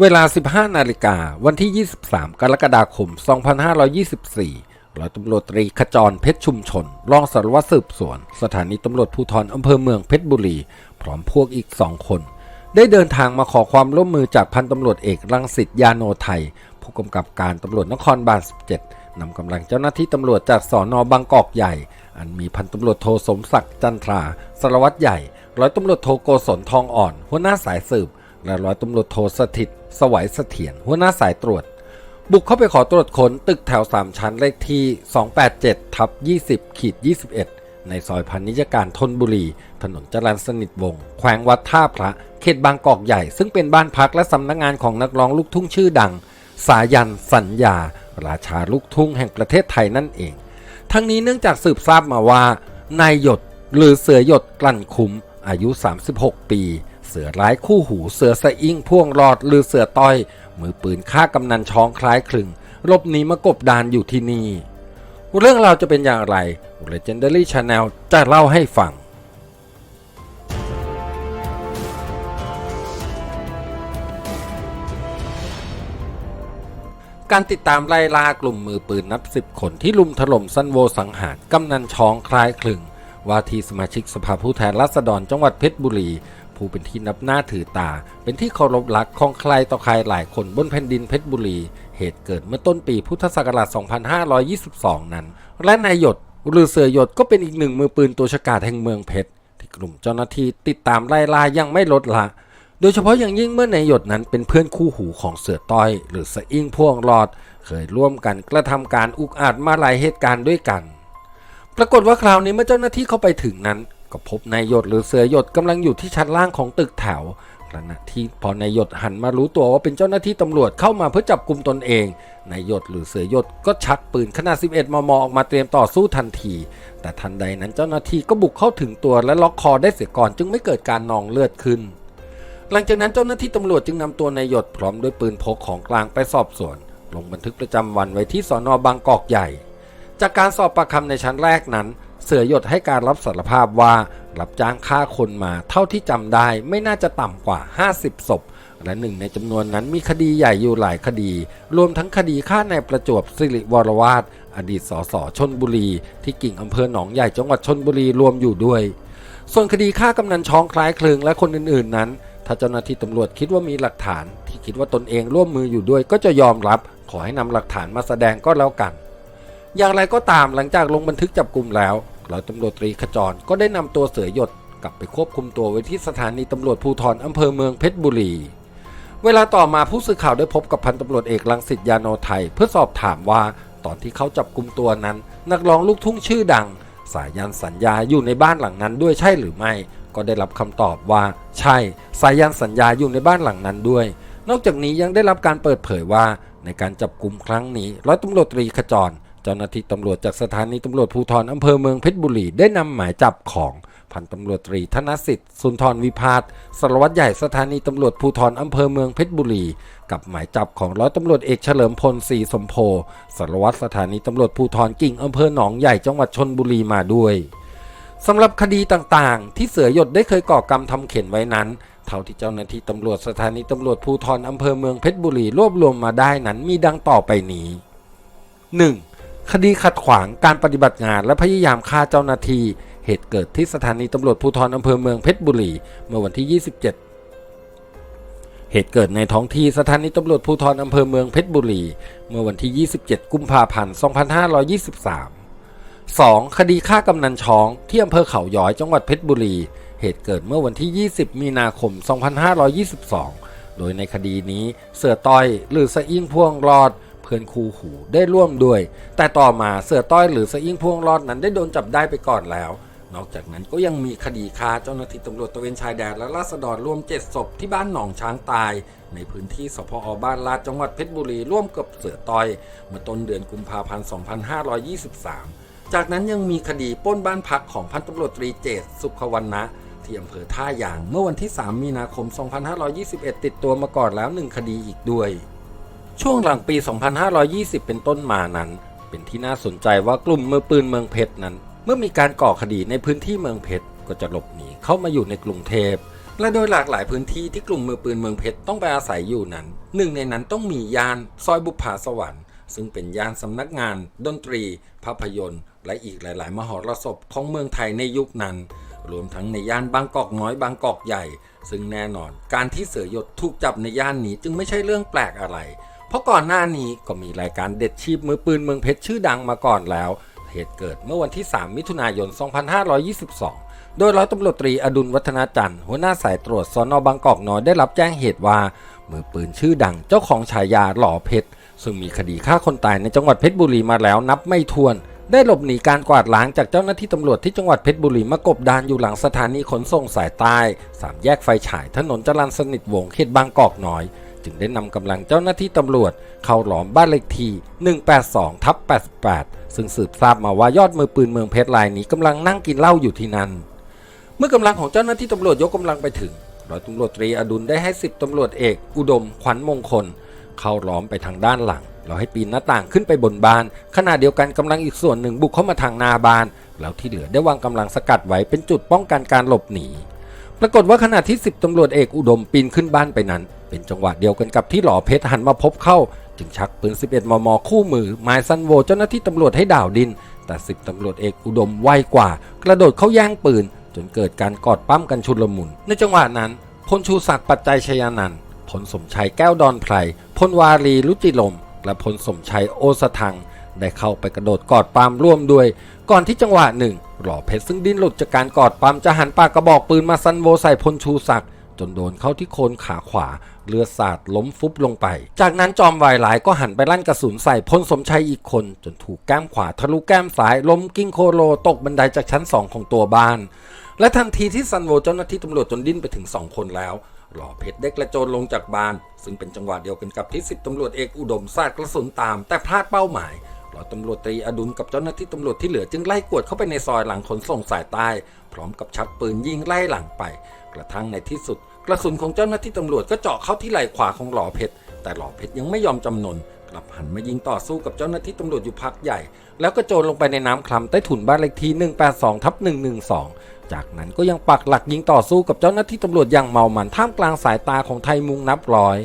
เวลา 15 นาฬิกา วันที่ 23 กรกฎาคม 2524 ร้อยตำรวจตรีขจรเพชรชุมชน รองสารวัตรสืบสวน สถานีตำรวจภูธรอำเภอเมืองเพชรบุรี พร้อมพวกอีกสองคน ได้เดินทางมาขอความร่วมมือจากพันตำรวจเอกรังสิตยาโนไทย ผู้กำกับการตำรวจนครบาล 17 นำกำลังเจ้าหน้าที่ตำรวจจากสอนอบางกอกใหญ่ อันมีพันตำรวจโทสมศักดิ์จันทราสารวัตรใหญ่ ร้อยตำรวจโทโกศลทองอ่อน หัวหน้าสายสืบ และร้อยตำรวจโทสถิต สวัยเสถียรหัวหน้าสายตรวจ บุกเข้าไปขอตรวจค้นตึกแถว 3 ชั้นเลขที่ 287ทับ20ขีด21 ในซอยพันนิยการทนบุรี ถนนจรัญสนิทวงศ์แขวงวัดท่าพระ เขตบางกอกใหญ่ ซึ่งเป็นบ้านพักและสำนักงานของนักร้องลูกทุ่งชื่อดัง สายัน สัญญา ราชาลูกทุ่งแห่งประเทศไทยนั่นเอง ทั้งนี้เนื่องจากสืบทราบมาว่านายหยดหรือเสือหยดกลั่นคุ้มอายุ 36 ปี เสือร้ายคู่หูเสือสะอิ่งพ่วงรอดหรือเสือต้อย มือปืนฆ่ากำนันช้องคล้ายคลึงลบหนีมากบดานอยู่ที่นี่ เรื่องราวจะเป็นอย่างไร Legendary Channel จะเล่าให้ฟังการติดตามไล่ล่ากลุ่มมือปืนนับสิบคนที่ลุมถล่มซันโวสังหารกำนันช้องคล้ายคลึง ว่าที่สมาชิกสภาผู้แทนราษฎรจังหวัดเพชรบุรี ผู้เป็นที่นับหน้าถือตา เป็นที่เคารพรักของใครต่อใครหลายคนบนแผ่นดินเพชรบุรี เหตุเกิดเมื่อต้นปีพุทธศักราช 2522 นั้น และนายหยดหรือเสือหยดก็เป็นอีกหนึ่งมือปืนตัวฉกาจแห่งเมืองเพชรที่กลุ่มเจ้าหน้าที่ติดตามไล่ล่ายังไม่ลดละ โดยเฉพาะอย่างยิ่งเมื่อนายหยดนั้นเป็นเพื่อนคู่หูของเสือต้อย หรือสะอิ่งพ่วงรอด เคยร่วมกันกระทำการอุกอาจมาหลายเหตุการณ์ด้วยกัน ปรากฏว่าคราวนี้เมื่อเจ้าหน้าที่เข้าไปถึงนั้น ก็พบนายหยดหรือเสือหยดกำลังอยู่ที่ชั้นล่างของตึกแถวขณะที่พอนายหยดหันมารู้ตัวว่าเป็นเจ้าหน้าที่ตำรวจเข้ามาเพื่อจับกลุ่มตนเองนายหยดหรือเสือหยดก็ชักปืนขนาด 11 มม ออกมาเตรียมต่อสู้ทันที แต่ทันใดนั้นเจ้าหน้าที่ก็บุกเข้าถึงตัวและล็อกคอได้เสียก่อนจึงไม่เกิดการนองเลือดขึ้น หลังจากนั้นเจ้าหน้าที่ตำรวจจึงนำตัวนายหยดพร้อมด้วยปืนพกของกลางไปสอบสวน ลงบันทึกประจำวันไว้ที่สอนอบางกอกใหญ่ จากการสอบปากคำในชั้นแรกนั้น เสือหยดให้การรับสารภาพว่ารับจ้างฆ่าคนมาเท่าที่จำได้ไม่น่าจะต่ำกว่า 50 ศพ และหนึ่งในจำนวนนั้นมีคดีใหญ่อยู่หลายคดี รวมทั้งคดีฆ่านายประจวบสิริวรวาทอดีตสสชนบุรี ที่กิ่งอำเภอหนองใหญ่จังหวัดชนบุรีรวมอยู่ด้วย ส่วนคดีฆ่ากำนันช้องคล้ายคลึงและคนอื่นๆนั้น ถ้าเจ้าหน้าที่ตำรวจคิดว่ามีหลักฐาน ที่คิดว่าตนเองร่วมมืออยู่ด้วย ก็จะยอมรับ ขอให้นำหลักฐานมาแสดงก็แล้วกัน อย่างไรก็ตามหลังจากลงบันทึกจับกลุ่มแล้ว ร้อยตำรวจตรีขจรก็ได้นำตัวเสือหยดกลับไปควบคุมตัวไว้ที่สถานีตำรวจภูธรอำเภอเมืองเพชรบุรี เวลาต่อมาผู้สื่อข่าวได้พบกับพันตำรวจเอกลังสิตยาโนไทย เพื่อสอบถามว่าตอนที่เขาจับกลุ่มตัวนั้น นักร้องลูกทุ่งชื่อดัง สายันสัญญาอยู่ในบ้านหลังนั้นด้วยใช่หรือไม่ ก็ได้รับคำตอบว่า ใช่ สายันสัญญาอยู่ในบ้านหลังนั้นด้วย นอกจากนี้ยังได้รับการเปิดเผยว่าในการจับกลุ่มครั้งนี้ร้อยตำรวจตรีขจร เจ้าหน้าที่ตำรวจจากสถานีตำรวจภูธรอำเภอเมืองเพชรบุรีได้นำหมายจับของพันตำรวจตรีธนสิทธิ์สุนทรวิพาสสารวัตรใหญ่สถานีตำรวจภูธรอำเภอเมืองเพชรบุรี กับหมายจับของร้อยตำรวจเอกเฉลิมพลศรีสมโพสารวัตรสถานีตำรวจภูธรกิ่งอำเภอหนองใหญ่จังหวัดชนบุรีมาด้วยสำหรับคดีต่างๆ ที่เสือหยดได้เคยก่อกรรมทำเข็นไว้นั้น เท่าที่เจ้าหน้าที่ตำรวจสถานีตำรวจภูธรอำเภอเมืองเพชรบุรีรวบรวมมาได้นั้นมีดังต่อไปนี้ 1. คดีขัดขวางการปฏิบัติงานและพยายามฆ่าเจ้าหน้าที่เหตุเกิดที่สถานีตำรวจภูธรอำเภอเมืองเพชรบุรี เมื่อวันที่ 27เหตุเกิดในท้องที่สถานีตำรวจภูธรอำเภอเมืองเพชรบุรี เมื่อวันที่ 27 กุมภาพันธ์ 2523 2. คดีฆ่ากำนันช้องที่อำเภอเขาย้อยจังหวัดเพชรบุรี เหตุเกิดเมื่อวันที่ 20 มีนาคม 2522 โดยในคดีนี้เสือต้อย หรือสะอิ่งพ่วงรอด พื่อนคู่หูได้ร่วมด้วย แต่ต่อมาเสือต้อยหรือสะอิ่งพ่วงรอดนั้นได้โดนจับได้ไปก่อนแล้ว นอกจากนั้นก็ยังมีคดีฆ่าเจ้าหน้าที่ตำรวจตระเวนชายแดนและราษฎรรวม7ศพที่บ้านหนองช้างตาย ในพื้นที่สพอบ้านลาดจังหวัดเพชรบุรีร่วมกับเสือต้อยเมื่อต้นเดือนกุมภาพันธ์ 2523 จากนั้นยังมีคดีป้นบ้านพักของพันตำรวจตรีเจตสุขวรรณะที่อำเภอท่ายางเมื่อวันที่ 3 มีนาคม 2521 ติดตัวมาก่อนแล้ว 1 คดีอีกด้วย ช่วงหลังปี 2520 เป็นต้นมานั้น เป็นที่น่าสนใจว่ากลุ่มมือปืนเมืองเพชรนั้น เมื่อมีการก่อคดีในพื้นที่เมืองเพชรก็จะหลบหนีเข้ามาอยู่ในกรุงเทพและโดยหลากหลายพื้นที่ที่กลุ่มมือปืนเมืองเพชรต้องไปอาศัยอยู่นั้น หนึ่งในนั้นต้องมีย่านซอยบุพภาสวรรค์ ซึ่งเป็นย่านสำนักงาน ดนตรี ภาพยนตร์ และอีกหลาย ๆ มหรสพของเมืองไทยในยุคนั้น รวมทั้งในย่านบางกอกน้อยบางกอกใหญ่ ซึ่งแน่นอน การที่เสือหยดถูกจับในย่านนี้จึงไม่ใช่เรื่องแปลกอะไร เพราะก่อนหน้านี้ก็มีรายการเด็ดชีพมือปืนเมืองเพชรชื่อดังมาก่อนแล้ว เหตุเกิดเมื่อวันที่ 3 มิถุนายน 2522 โดยร้อยตำรวจตรีอดุลวัฒนาจันทร์หัวหน้าสายตรวจสอนอบางกอกน้อยได้รับแจ้งเหตุว่า มือปืนชื่อดังเจ้าของฉายาหล่อเพชรซึ่งมีคดีฆ่าคนตายในจังหวัดเพชรบุรีมาแล้วนับไม่ถ้วนได้หลบหนีการกวาดล้างจากเจ้าหน้าที่ตำรวจที่จังหวัดเพชรบุรีมากบดานอยู่หลังสถานีขนส่งสายใต้สามแยกไฟฉายถนนจรัญสนิทวงเขตบางกอกน้อย จึงได้นำกำลังเจ้าหน้าที่ตำรวจ เข้าหลอมบ้านเลขที่ 182ทับ88 ซึ่งสืบทราบมาว่ายอดมือปืนเมืองเพชรรายนี้กำลังนั่งกินเหล้าอยู่ที่นั่น เมื่อกำลังของเจ้าหน้าที่ตำรวจยกกำลังไปถึงร้อยตำรวจตรีอดุลได้ให้สิบตำรวจเอก อุดมขวัญมงคล เข้าล้อมไปทางด้านหลังเราให้ปีนหน้าต่างขึ้นไปบนบ้าน ขณะเดียวกันกำลังอีกส่วนหนึ่งบุกเข้ามาทางนาบ้าน แล้วที่เหลือได้วางกำลังสกัดไว้เป็นจุดป้องกันการหลบหนี ปรากฏว่าขณะที่10ตำรวจเอกอุดมปีนขึ้นบ้านไปนั้น เป็นจังหวะเดียวกันกับที่หล่อเพชรหันมาพบเข้า จึงชักปืน 11 มม คู่มือหมายซันโวเจ้าหน้าที่ตำรวจให้ด่าวดิน แต่10ตำรวจเอกอุดมไวกว่า กระโดดเข้าย่างปืน จนเกิดการกอดปั้มกันชุลมุน ในจังหวะนั้นพลชูศักดิ์ปัจจัยชยานันท์พลสมชัยแก้วดอนไพรพลวารีรุจิลม และพลสมชัยโอสทังได้เข้าไปกระโดดกอดปามร่วมด้วย ก่อนที่จังหวะหนึ่ง หล่อเพชรซึ่งดิ้นหลุดจากการกอดปามจะหันปากกระบอกปืนมาซันโวใส่พลชูศักดิ์ จนโดนเข้าที่โคนขาขวา เลือดสาดล้มฟุบลงไป จากนั้นจอมวายหลายก็หันไปลั่นกระสุนใส่พลสมชัยอีกคน จนถูกแก้มขวาทะลุแก้มซ้ายล้มกิ้งโคโลตกบันไดจากชั้นสองของตัวบ้าน และทันทีที่ซันโวเจ้าหน้าที่ตำรวจจนดิ้นไปถึง2คนแล้วหล่อเพชรได้กระโจนลงจากบ้าน ซึ่งเป็นจังหวะเดียวกันกับที่สิบตำรวจเอกอุดมสาดกระสุนตาม แต่พลาดเป้าหมายหล่อตำรวจตรีอดุลกับเจ้าหน้าที่ตำรวจที่เหลือจึงไล่กวดเข้าไปในซอยหลังขนส่งสายใต้ พร้อมกับชักปืนยิงไล่หลังไป กระทั่งในที่สุด กระสุนของเจ้าหน้าที่ตำรวจก็เจาะเข้าที่ไหล่ขวาของหล่อเพชร แต่หล่อเพชรยังไม่ยอมจำนน กลับหันมายิงต่อสู้กับเจ้าหน้าที่ตำรวจอยู่พักใหญ่ แล้วก็โจรลงไปในน้ำคลำใต้ถุนบ้านเลขที่ 182ทับ112 จากนั้นก็ยังปักหลักยิงต่อสู้กับเจ้าหน้าที่ตำรวจอย่างเมามันท่ามกลางสายตาของไทยมุงนับร้อย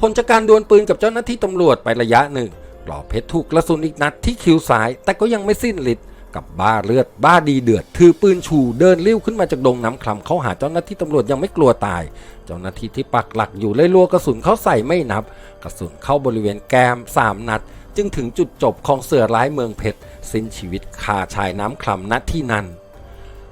ผลจากการดวลปืนกับเจ้าหน้าที่ตำรวจไประยะหนึ่งหล่อเพชรถูกกระสุนอีกนัดที่คิ้วซ้าย แต่ก็ยังไม่สิ้นฤทธิ์ กับบ้าเลือดบ้าดีเดือด ถือปืนชูเดินเลี้ยวขึ้นมาจากดงน้ำคลำเขาหาเจ้าหน้าที่ตำรวจยังไม่กลัวตาย เจ้าหน้าที่ที่ปักหลักอยู่เลยลัวกระสุนเขาใส่ไม่นับ กระสุนเข้าบริเวณแก้มสามนัด จึงถึงจุดจบของเสือร้ายเมืองเพชรสิ้นชีวิตคาชายน้ำคลำณที่นั้น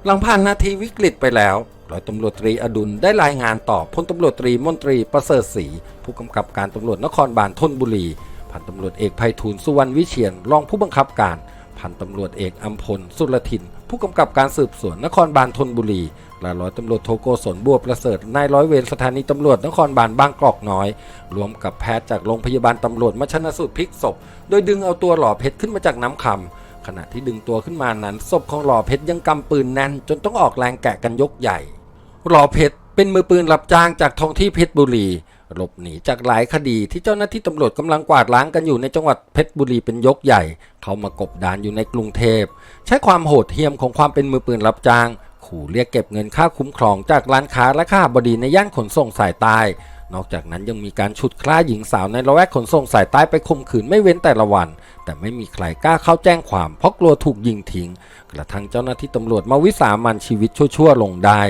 หลังผ่านนาทีวิกฤตไปแล้วร้อยตำรวจตรีอดุลได้รายงานต่อพลตำรวจตรีมนตรีประเสริฐศรีผู้กำกับการตำรวจนครบาลทนบุรีพันตำรวจเอกไพฑูรย์สุวรรณวิเชียนรองผู้บังคับการ พันตำรวจเอกอัมพล สุรทิน ผู้กำกับการสืบสวนนครบาลทนบุรีและร้อยตำรวจโทโกศลบัวประเสริฐนายร้อยเวรสถานีตำรวจนครบาลบางกอกน้อย รวมกับแพทย์จากโรงพยาบาลตำรวจมาชนะสูตรพลิกศพ โดยดึงเอาตัวหล่อเพชรขึ้นมาจากน้ำคำขณะที่ดึงตัวขึ้นมานั้นศพของหล่อเพชรยังกำปืนแน่น จนต้องออกแรงแกะกันยกใหญ่หล่อเพชรเป็นมือปืนรับจ้างจากท้องที่เพชรบุรี หลบหนีจากหลายคดีที่เจ้าหน้าที่ตำรวจกำลังกวาดล้างกันอยู่ในจังหวัดเพชรบุรีเป็นยกใหญ่ เขามากบดานอยู่ในกรุงเทพ ใช้ความโหดเหี้ยมของความเป็นมือปืนรับจ้าง ขู่เรียกเก็บเงินค่าคุ้มครองจากร้านค้าและค่าบดีในย่านขนส่งสายใต้ นอกจากนั้นยังมีการฉุดคล้าหญิงสาวในละแวกขนส่งสายใต้ไปข่มขืนไม่เว้นแต่ละวัน แต่ไม่มีใครกล้าเข้าแจ้งความเพราะกลัวถูกยิงทิ้ง กระทั่งเจ้าหน้าที่ตำรวจมาวิสามันชีวิตชั่วๆลงได้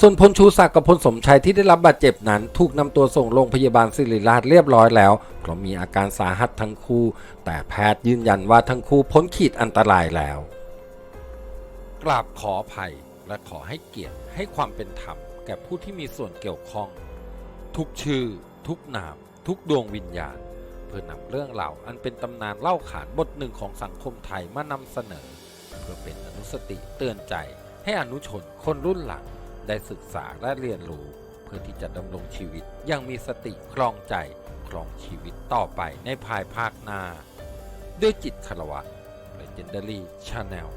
ส่วนพลชูศักดิ์กับพลสมชัยที่ได้รับบาดเจ็บนั้น ถูกนำตัวส่งโรงพยาบาลศิริราชเรียบร้อยแล้ว เพราะมีอาการสาหัสทั้งคู่ แต่แพทย์ยืนยันว่าทั้งคู่พ้นขีดอันตรายแล้วกราบขออภัยและขอให้เกียรติให้ความเป็นธรรมแก่ผู้ที่มีส่วนเกี่ยวข้อง ทุกชื่อ ทุกนาม ทุกดวงวิญญาณ เพื่อนำเรื่องราวอันเป็นตำนานเล่าขานบทหนึ่งของสังคมไทยมานำเสนอ เพื่อเป็นอนุสติเตือนใจให้อนุชนคนรุ่นหลังได้ศึกษาและเรียนรู้ เพื่อที่จะดำรงชีวิตอยังมีสติครองใจครองชีวิตต่อไปในภายภาคหน้า ด้วยจิตคารวะ Legendary Channel